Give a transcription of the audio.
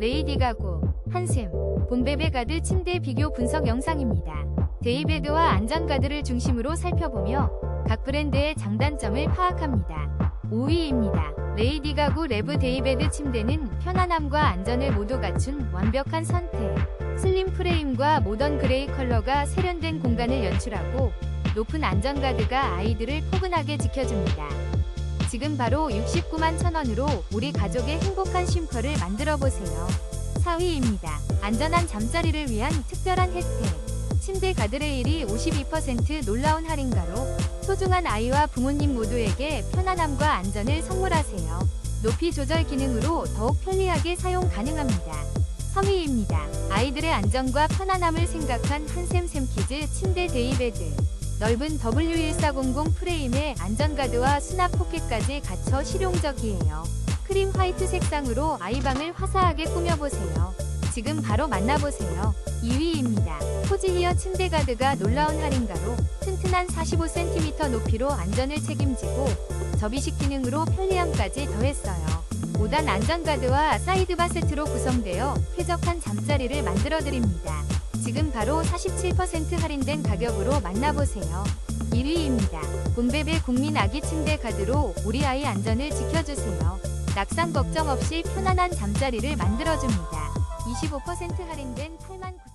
레이디 가구, 한샘, 봄베베 가드 침대 비교 분석 영상입니다. 데이베드와 안전가드를 중심으로 살펴보며 각 브랜드의 장단점을 파악합니다. 5위입니다. 레이디 가구 레브 데이베드 침대는 편안함과 안전을 모두 갖춘 완벽한 선택. 슬림 프레임과 모던 그레이 컬러가 세련된 공간을 연출하고 높은 안전가드가 아이들을 포근하게 지켜줍니다. 지금 바로 69만 천원으로 우리 가족의 행복한 쉼터를 만들어 보세요. 4위입니다. 안전한 잠자리를 위한 특별한 혜택. 침대 가드레일이 52% 놀라운 할인가로 소중한 아이와 부모님 모두에게 편안함과 안전을 선물하세요. 높이 조절 기능으로 더욱 편리하게 사용 가능합니다. 3위입니다. 아이들의 안전과 편안함을 생각한 한샘 샘키즈 침대 데이베드. 넓은 W1400 프레임에 안전가드와 수납 포켓까지 갖춰 실용적이에요. 크림 화이트 색상으로 아이방을 화사하게 꾸며보세요. 지금 바로 만나보세요. 2위입니다. 포지히어 침대 가드가 놀라운 할인가로 튼튼한 45cm 높이로 안전을 책임지고 접이식 기능으로 편리함까지 더했어요. 5단 안전가드와 사이드바 세트로 구성되어 쾌적한 잠자리를 만들어드립니다. 지금 바로 47% 할인된 가격으로 만나보세요. 1위입니다. 곰베베 국민 아기 침대 가드로 우리 아이 안전을 지켜주세요. 낙상 걱정 없이 편안한 잠자리를 만들어줍니다. 25% 할인된 8만 9